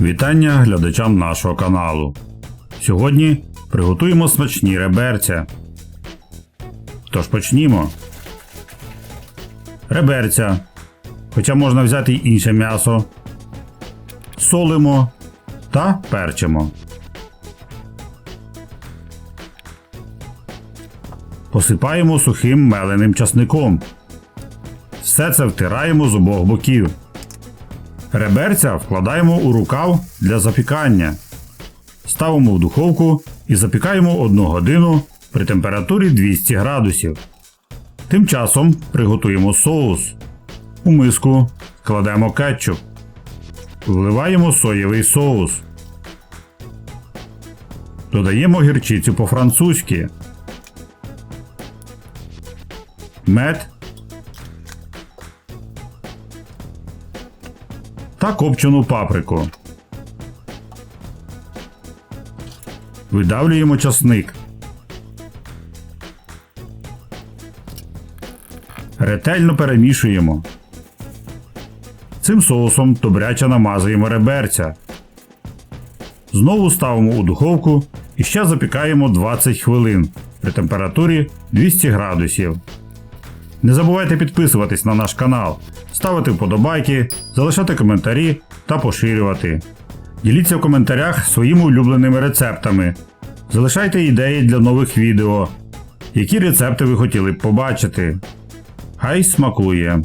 Вітання глядачам нашого каналу. Сьогодні приготуємо смачні реберця. Тож почнімо. Реберця. Хоча можна взяти й інше м'ясо. Солимо та перчимо. Посипаємо сухим меленим часником. Все це втираємо з обох боків. Реберця вкладаємо у рукав для запікання. Ставимо в духовку і запікаємо 1 годину при температурі 200 градусів. Тим часом приготуємо соус. У миску кладемо кетчуп. Вливаємо соєвий соус. Додаємо гірчицю по-французьки. Мед та копчену паприку. Видавлюємо часник. Ретельно перемішуємо. Цим соусом добряче намазуємо реберця. Знову ставимо у духовку і ще запікаємо 20 хвилин при температурі 200 градусів. Не забувайте підписуватись на наш канал, ставити вподобайки, залишати коментарі та поширювати. Діліться в коментарях своїми улюбленими рецептами. Залишайте ідеї для нових відео, які рецепти ви хотіли б побачити. Хай смакує!